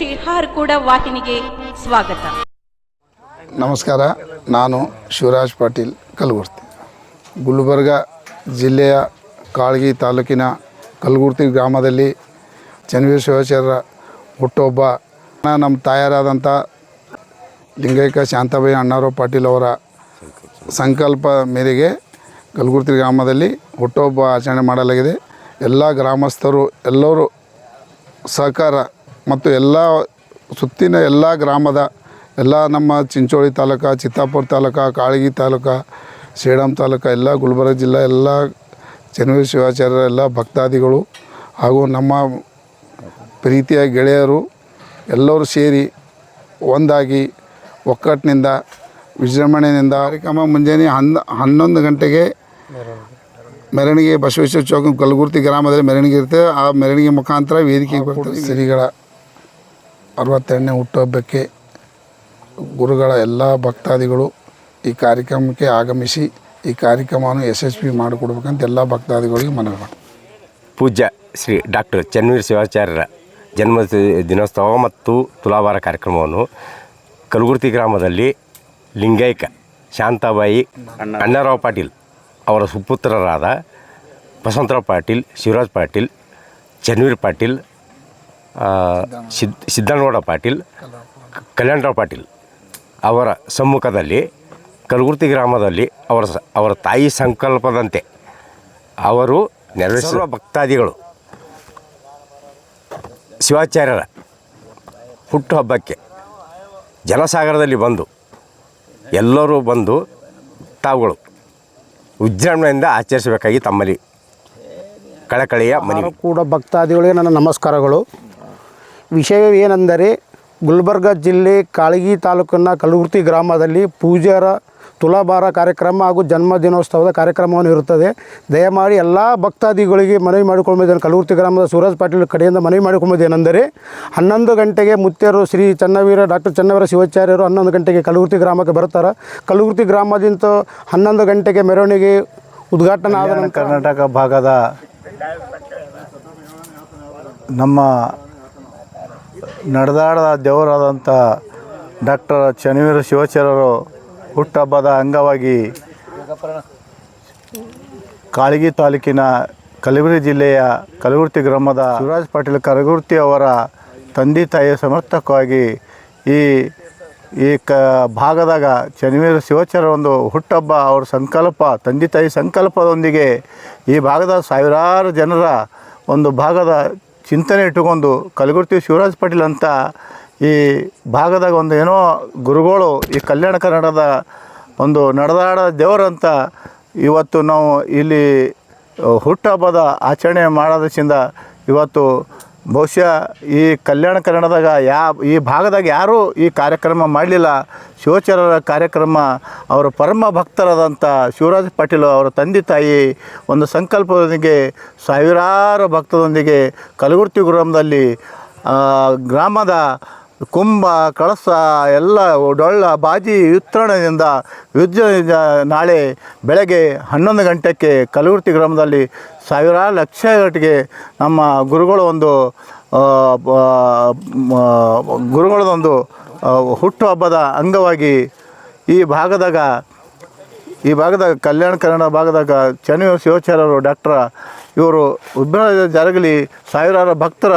ಶಿಹಾರ್ಕೂಡ ವಾಹಿನಿಗೆ ಸ್ವಾಗತ. ನಮಸ್ಕಾರ, ನಾನು ಶಿವರಾಜ್ ಪಾಟೀಲ್ ಕಲಗುರ್ತಿ ಗುಲ್ಬರ್ಗ ಜಿಲ್ಲೆಯ ಕಾಳಗಿ ತಾಲೂಕಿನ ಕಲಗುರ್ತಿ ಗ್ರಾಮದಲ್ಲಿ ಚನ್ನವೀರ ಶಿವಾಚಾರ್ಯರ ಹುಟ್ಟೊಬ್ಬ ನಮ್ಮ ತಾಯರಾದಂಥ ಲಿಂಗೈಕ ಶಾಂತಾಬಾಯಿ ಅಣ್ಣಾರಾವ್ ಪಾಟೀಲ್ ಅವರ ಸಂಕಲ್ಪ ಮೇರೆಗೆ ಕಲಗುರ್ತಿ ಗ್ರಾಮದಲ್ಲಿ ಹುಟ್ಟೊಬ್ಬ ಆಚರಣೆ ಮಾಡಲಾಗಿದೆ. ಎಲ್ಲ ಗ್ರಾಮಸ್ಥರು, ಎಲ್ಲರೂ ಸಹಕಾರ ಮತ್ತು ಎಲ್ಲ ಸುತ್ತಿನ ಎಲ್ಲ ಗ್ರಾಮದ ಎಲ್ಲ ನಮ್ಮ ಚಿಂಚೋಳಿ ತಾಲೂಕು ಚಿತ್ತಾಪುರ ತಾಲೂಕು ಕಾಳಗಿ ತಾಲೂಕು ಸೇಡಂ ತಾಲೂಕು ಎಲ್ಲ ಗುಲ್ಬರ್ಗ ಜಿಲ್ಲೆ ಎಲ್ಲ ಚನ್ನವೀರ ಶಿವಾಚಾರ್ಯರ ಎಲ್ಲ ಭಕ್ತಾದಿಗಳು ಹಾಗೂ ನಮ್ಮ ಪ್ರೀತಿಯ ಗೆಳೆಯರು ಎಲ್ಲರೂ ಸೇರಿ ಒಂದಾಗಿ ಒಕ್ಕಟ್ಟಿನಿಂದ ವಿಜೃಂಭಣೆಯಿಂದ ಕಾರ್ಯಕ್ರಮ ಮುಂಜಾನೆ ಹನ್ನ ಹನ್ನೊಂದು ಗಂಟೆಗೆ ಮೆರವಣಿಗೆ ಬಸವೇಶ್ವರ ಚೌಕ ಕಲಗುರ್ತಿ ಗ್ರಾಮದಲ್ಲಿ ಮೆರವಣಿಗೆ ಇರುತ್ತೆ ಆ ಮೆರವಣಿಗೆ ಮುಖಾಂತರ ವೇದಿಕೆಗೆ ಬರ್ತದೆ. ಶ್ರೀಗಳ ಅರವತ್ತೆರಡನೇ ಹುಟ್ಟುಹಬ್ಬಕ್ಕೆ ಗುರುಗಳ ಎಲ್ಲ ಭಕ್ತಾದಿಗಳು ಈ ಕಾರ್ಯಕ್ರಮಕ್ಕೆ ಆಗಮಿಸಿ ಈ ಕಾರ್ಯಕ್ರಮವನ್ನು ಯಶಸ್ವಿ ಮಾಡಿಕೊಡ್ಬೇಕಂತ ಎಲ್ಲ ಭಕ್ತಾದಿಗಳಿಗೆ ಮನವಿ ಮಾಡಿ ಪೂಜ್ಯ ಶ್ರೀ ಡಾಕ್ಟರ್ ಚನ್ನವೀರ್ ಶಿವಾಚಾರ್ಯರ ಜನ್ಮ ದಿನೋತ್ಸವ ಮತ್ತು ತುಲಾಭಾರ ಕಾರ್ಯಕ್ರಮವನ್ನು ಕಲಗುರ್ತಿ ಗ್ರಾಮದಲ್ಲಿ ಲಿಂಗೈಕ ಶಾಂತಾಬಾಯಿ ಅಣ್ಣಾರಾವ್ ಪಾಟೀಲ್ ಅವರ ಸುಪುತ್ರರಾದ ಬಸವಂತರಾವ್ ಪಾಟೀಲ್ ಶಿವರಾಜ್ ಪಾಟೀಲ್ ಚನ್ನವೀರ್ ಪಾಟೀಲ್ ಸಿದ್ ಸಿದ್ದನಗೌಡ ಪಾಟೀಲ್ ಕಲ್ಯಾಣರಾವ್ ಪಾಟೀಲ್ ಅವರ ಸಮ್ಮುಖದಲ್ಲಿ ಕಲಗುರ್ತಿ ಗ್ರಾಮದಲ್ಲಿ ಅವರ ಅವರ ತಾಯಿ ಸಂಕಲ್ಪದಂತೆ ಅವರು ನೆರವೇರಿಸುವ ಭಕ್ತಾದಿಗಳು. ಶಿವಾಚಾರ್ಯರ ಹುಟ್ಟುಹಬ್ಬಕ್ಕೆ ಜನಸಾಗರದಲ್ಲಿ ಬಂದು ಎಲ್ಲರೂ ಬಂದು ತಾವುಗಳು ವಿಜೃಂಭಣೆಯಿಂದ ಆಚರಿಸಬೇಕಾಗಿ ತಮ್ಮಲ್ಲಿ ಕಳಕಳಿಯ ಮನೆ ಕೂಡ ಭಕ್ತಾದಿಗಳಿಗೆ ನನ್ನ ನಮಸ್ಕಾರಗಳು. ವಿಷಯವೇನೆಂದರೆ ಗುಲ್ಬರ್ಗ ಜಿಲ್ಲೆ ಕಾಳಗಿ ತಾಲೂಕಿನ ಕಲಗುರ್ತಿ ಗ್ರಾಮದಲ್ಲಿ ಪೂಜ್ಯರ ತುಲಾಭಾರ ಕಾರ್ಯಕ್ರಮ ಹಾಗೂ ಜನ್ಮ ದಿನೋತ್ಸವದ ಕಾರ್ಯಕ್ರಮವನ್ನು ಇರುತ್ತದೆ. ದಯಮಾಡಿ ಎಲ್ಲ ಭಕ್ತಾದಿಗಳಿಗೆ ಮನವಿ ಮಾಡಿಕೊಳ್ಬೋದೇನು ಕಲಗುರ್ತಿ ಗ್ರಾಮದ ಸೂರಜ್ ಪಾಟೀಲ್ ಕಡೆಯಿಂದ ಮನವಿ ಮಾಡಿಕೊಳ್ಳುವುದೇನೆಂದರೆ ಹನ್ನೊಂದು ಗಂಟೆಗೆ ಮುತ್ಯರು ಶ್ರೀ ಚನ್ನವೀರ ಡಾಕ್ಟರ್ ಚನ್ನವೀರ ಶಿವಾಚಾರ್ಯರು ಹನ್ನೊಂದು ಗಂಟೆಗೆ ಕಲಗುರ್ತಿ ಗ್ರಾಮಕ್ಕೆ ಬರ್ತಾರೆ ಕಲಗುರ್ತಿ ಗ್ರಾಮದಿಂದ ಹನ್ನೊಂದು ಗಂಟೆಗೆ ಮೆರವಣಿಗೆ ಉದ್ಘಾಟನೆ ಆದ ಕರ್ನಾಟಕ ಭಾಗದ ನಮ್ಮ ನಡೆದಾಡದ ದೇವರಾದಂಥ ಡಾಕ್ಟರ್ ಚನ್ನವೀರ ಶಿವಾಚಾರ್ಯರು ಹುಟ್ಟಹಬ್ಬದ ಅಂಗವಾಗಿ ಕಾಳಗಿ ತಾಲೂಕಿನ ಕಲಬುರಗಿ ಜಿಲ್ಲೆಯ ಕಲಗುರ್ತಿ ಗ್ರಾಮದ ಶಿವರಾಜ್ ಪಾಟೀಲ್ ಕಲಗುರ್ತಿ ಅವರ ತಂದೆ ತಾಯಿಯ ಸಮರ್ಥಕವಾಗಿ ಈ ಈ ಕ, ಭಾಗದಾಗ ಚನ್ನವೀರ ಶಿವಾಚಾರ್ಯ ಒಂದು ಹುಟ್ಟಹಬ್ಬ ಅವ್ರ ಸಂಕಲ್ಪ, ತಂದೆ ತಾಯಿ ಸಂಕಲ್ಪದೊಂದಿಗೆ ಈ ಭಾಗದ ಸಾವಿರಾರು ಜನರ ಒಂದು ಭಾಗದ ಚಿಂತನೆ ಇಟ್ಟುಕೊಂಡು ಕಲಗುರ್ತಿ ಶಿವರಾಜ್ ಪಾಟೀಲ್ ಅಂತ ಈ ಭಾಗದಾಗ ಒಂದು ಏನೋ ಗುರುಗಳು ಈ ಕಲ್ಯಾಣ ಕನ್ನಡದ ಒಂದು ನಡೆದಾಡ ದೇವರಂತ ಇವತ್ತು ನಾವು ಇಲ್ಲಿ ಹುಟ್ಟಹಬ್ಬದ ಆಚರಣೆ ಮಾಡೋದ್ರಿಂದ ಇವತ್ತು ಬಹುಶಃ ಈ ಕಲ್ಯಾಣ ಕನ್ನಡದಾಗ ಯಾ, ಈ ಭಾಗದಾಗ ಯಾರೂ ಈ ಕಾರ್ಯಕ್ರಮ ಮಾಡಲಿಲ್ಲ. ಶಿವಚರರ ಕಾರ್ಯಕ್ರಮ, ಅವರ ಪರಮ ಭಕ್ತರಾದಂಥ ಶಿವರಾಜ್ ಪಾಟೀಲ್ ಅವರ ತಂದೆ ತಾಯಿ ಒಂದು ಸಂಕಲ್ಪದೊಂದಿಗೆ, ಸಾವಿರಾರು ಭಕ್ತರೊಂದಿಗೆ ಕಲಗುರ್ತಿ ಗ್ರಾಮದಲ್ಲಿ ಗ್ರಾಮದ ಕುಂಭ, ಕಳಸ, ಎಲ್ಲ ಡೊಳ್ಳ, ಬಾಜಿ ವಿತರಣೆಯಿಂದ ವಿಜೃಂಭಣೆಯಿಂದ ನಾಳೆ ಬೆಳಗ್ಗೆ ಹನ್ನೊಂದು ಗಂಟೆಗೆ ಕಲಗುರ್ತಿ ಗ್ರಾಮದಲ್ಲಿ ಸಾವಿರಾರು ಲಕ್ಷ ಗಟ್ಟಿಗೆ ನಮ್ಮ ಗುರುಗಳು ಒಂದು ಗುರುಗಳದೊಂದು ಹುಟ್ಟುಹಬ್ಬದ ಅಂಗವಾಗಿ ಈ ಭಾಗದಾಗ ಈ ಭಾಗದಾಗ ಕಲ್ಯಾಣ ಕನ್ನಡ ಭಾಗದಾಗ ಚನ್ನವೀರ ಶಿವಾಚಾರ್ಯರು ಡಾಕ್ಟ್ರ ಇವರು ಉದ್ಭವ ಜರಗಲಿ, ಸಾವಿರಾರು ಭಕ್ತರ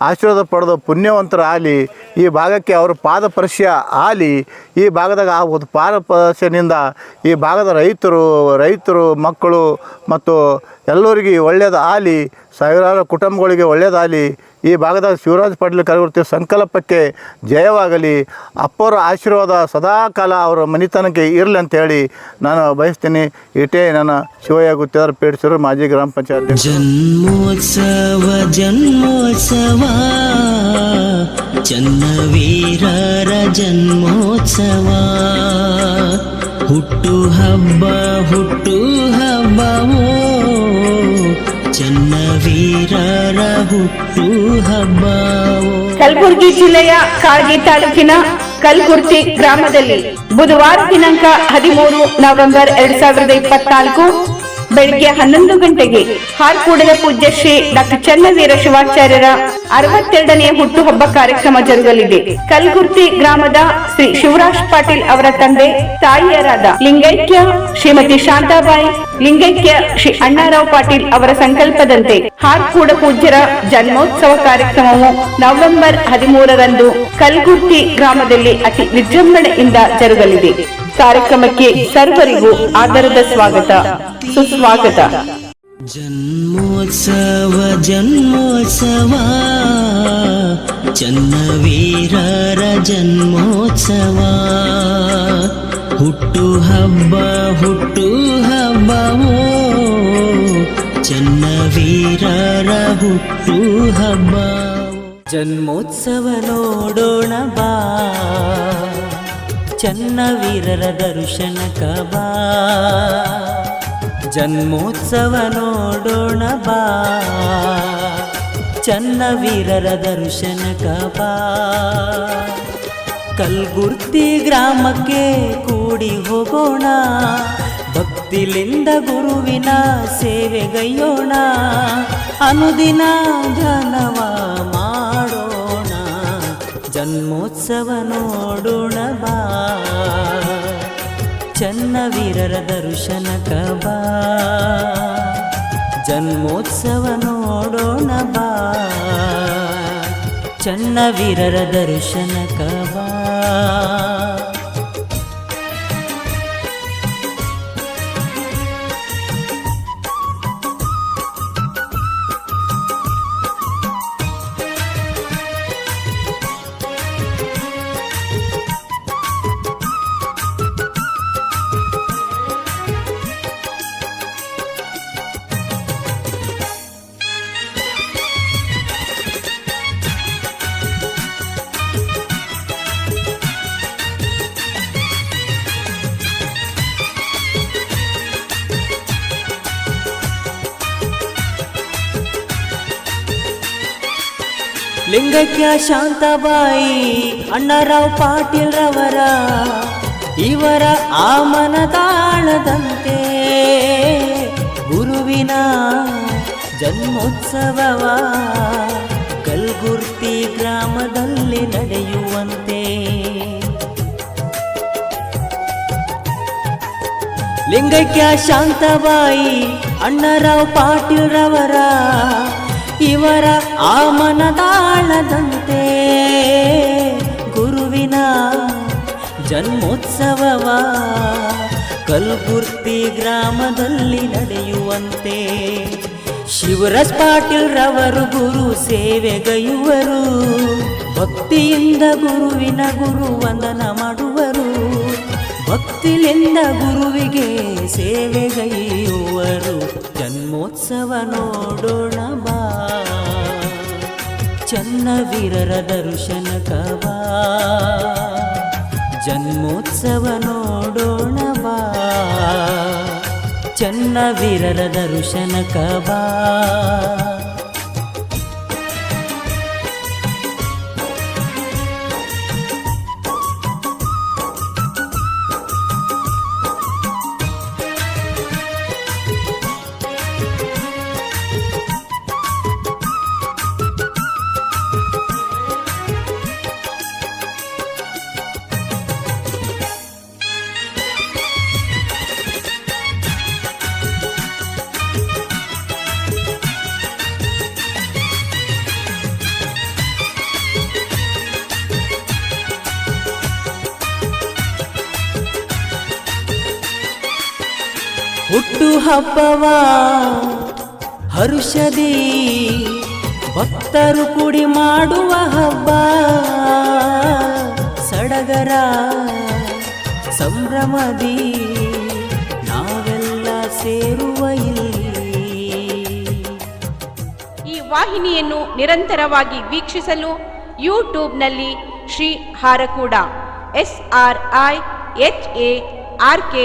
ಆಶೀರ್ವಾದ ಪಡೆದು ಪುಣ್ಯವಂತರ ಆಲಿ ಈ ಭಾಗಕ್ಕೆ ಅವರ ಪಾದ ಪರಿಚಯ ಆಲಿ ಈ ಭಾಗದಾಗ ಆ ಒಂದು ಪಾದ ಪರಿಚಯದಿಂದ ಈ ಭಾಗದ ರೈತರು ರೈತರು, ಮಕ್ಕಳು ಮತ್ತು ಎಲ್ಲರಿಗೆ ಒಳ್ಳೆಯದು ಆಲಿ ಸಾವಿರಾರು ಕುಟುಂಬಗಳಿಗೆ ಒಳ್ಳೆಯದಾಗಲಿ ಈ ಭಾಗದ ಶಿವರಾಜ್ ಪಾಟೀಲ್ ಕಲಗುರ್ತಿ ಸಂಕಲ್ಪಕ್ಕೆ ಜಯವಾಗಲಿ, ಅಪ್ಪರ ಆಶೀರ್ವಾದ ಸದಾ ಕಾಲ ಅವರ ಮನೆತನಕ್ಕೆ ಇರಲಿ ಅಂತೇಳಿ ನಾನು ಬಯಸ್ತೀನಿ. ಇಟೇ ನನ್ನ ಶಿವಯ್ಯ ಗುತ್ತಿದಾರ ಪೇಡಿಸರು ಮಾಜಿ ಗ್ರಾಮ ಪಂಚಾಯತ್ ಜನ್ಮೋತ್ಸವ ಜನ್ಮೋತ್ಸವ, ಚನ್ನವೀರರ ಜನ್ಮೋತ್ಸವ. ಹುಟ್ಟು ಹಬ್ಬ, ಹುಟ್ಟು ಹಬ್ಬವೋ ಕಲಬುರಗಿ ಜಿಲ್ಲೆಯ ಕಾಳಗಿ ತಾಲೂಕಿನ ಕಲ್ಕುರ್ತಿ ಗ್ರಾಮದಲ್ಲಿ ಬುಧವಾರ ದಿನಾಂಕ ಹದಿಮೂರು ನವೆಂಬರ್ ಎರಡ್ ಸಾವಿರದ ಇಪ್ಪತ್ನಾಲ್ಕು ಬೆಳಿಗ್ಗೆ ಹನ್ನೊಂದು ಗಂಟೆಗೆ ಹಾರ್ಕೂಡದ ಪೂಜ್ಯ ಶ್ರೀ ಡಾಕ್ಟರ್ ಚನ್ನವೀರ ಶಿವಾಚಾರ್ಯರ ಅರವತ್ತೆರಡನೇ ಹುಟ್ಟುಹಬ್ಬ ಕಾರ್ಯಕ್ರಮ ಜರುಗಲಿದೆ. ಕಲ್ಗುರ್ತಿ ಗ್ರಾಮದ ಶ್ರೀ ಶಿವರಾಜ್ ಪಾಟೀಲ್ ಅವರ ತಂದೆ, ತಾಯಿಯರಾದ ಲಿಂಗೈಕ್ಯ ಶ್ರೀಮತಿ ಶಾಂತಾಬಾಯಿ, ಲಿಂಗೈಕ್ಯ ಶ್ರೀ ಅಣ್ಣಾರಾವ್ ಪಾಟೀಲ್ ಅವರ ಸಂಕಲ್ಪದಂತೆ ಹಾರ್ಕೂಡ ಪೂಜ್ಯರ ಜನ್ಮೋತ್ಸವ ಕಾರ್ಯಕ್ರಮವು ನವೆಂಬರ್ ಹದಿಮೂರರಂದು ಕಲ್ಗುರ್ತಿ ಗ್ರಾಮದಲ್ಲಿ ಅತಿ ವಿಜೃಂಭಣೆಯಿಂದ ಜರುಗಲಿದೆ. ಕಾರ್ಯಕ್ರಮಕ್ಕೆ ಸರ್ವರಿಗೂ ಆದರದ ಸ್ವಾಗತ. ಸುಸ್ವಾಗತ. ಜನ್ಮೋತ್ಸವ ಜನ್ಮೋತ್ಸವ, ಚನ್ನವೀರರ ಜನ್ಮೋತ್ಸವ. ಹುಟ್ಟು ಹಬ್ಬ, ಹುಟ್ಟು ಹಬ್ಬವೋ, ಚನ್ನವೀರರ ಹುಟ್ಟು ಹಬ್ಬ. ಜನ್ಮೋತ್ಸವ ನೋಡೋಣ ಬಾ. ಚನ್ನವೀರರ ದರ್ಶನಕ ಬಾ ಜನ್ಮೋತ್ಸವ ನೋಡೋಣ ಬಾ. ಚನ್ನವೀರರ ದರ್ಶನ ಕಬಾ. ಕಲ್ಗುರ್ತಿ ಗ್ರಾಮಕ್ಕೆ ಕೂಡಿ ಹೋಗೋಣ. ಭಕ್ತಿಲಿಂದ ಗುರುವಿನ ಸೇವೆಗೈಯೋಣ. ಅನುದಿನ ಮಾಡೋಣ ಜನ್ಮೋತ್ಸವ ನೋಡೋಣ ಬಾ. ಚನ್ನ ವೀರರ ದರ್ಶನ ಕಬಾ ಜನ್ಮೋತ್ಸವ ನೋಡೋಣ ಬಾ. ಚನ್ನ ವೀರರ ದರ್ಶನ ಬಾ. ಲಿಂಗಕ್ಯ ಶಾಂತಬಾಯಿ ಅಣ್ಣರಾವ್ ಪಾಟೀಲ್ ರವರ ಇವರ ಆಮನದಾಳದಂತೆ ಗುರುವಿನ ಜನ್ಮೋತ್ಸವವ ಕಲ್ಗುರ್ತಿ ಗ್ರಾಮದಲ್ಲಿ ನಡೆಯುವಂತೆ. ಲಿಂಗಕ್ಯ ಶಾಂತಬಾಯಿ ಅಣ್ಣರಾವ್ ಪಾಟೀಲ್ ರವರ ಇವರ ಆಮನದಾಳದಂತೆ ಗುರುವಿನ ಜನ್ಮೋತ್ಸವವ ಕಲ್ಬುರ್ತಿ ಗ್ರಾಮದಲ್ಲಿ ನಡೆಯುವಂತೆ. ಶಿವರಾಜ್ ಪಾಟೀಲ್ ರವರು ಗುರು ಸೇವೆಗೈಯುವರು. ಭಕ್ತಿಯಿಂದ ಗುರುವಿನ ಗುರು ವಂದನ ಮಾಡುವರು ಭಕ್ತಿಲಿಂದ ಗುರುವಿಗೆ ಸೇವೆಗೈಯುವರು ಜನ್ಮೋತ್ಸವ ನೋಡೋಣ ಬಾ. ಚನ್ನವೀರರ ದರ್ಶನ ಕವಾ ಜನ್ಮೋತ್ಸವ ನೋಡೋಣ ಬಾ. ಚನ್ನವೀರರ ದರ್ಶನ ಬಾ. ಹುಟ್ಟು ಹಬ್ಬವ. ಹರುಷದಿ ಭಕ್ತರು ಕುಡಿ ಮಾಡುವ ಹಬ್ಬ. ಸಡಗರ ಸಂಭ್ರಮದಿ ನಾವೆಲ್ಲ ಸೇರುವ ಇಲ್ಲಿ. ಈ ವಾಹಿನಿಯನ್ನು ನಿರಂತರವಾಗಿ ವೀಕ್ಷಿಸಲು ಯೂಟ್ಯೂಬ್ನಲ್ಲಿ Shri Harakud S R I H A R K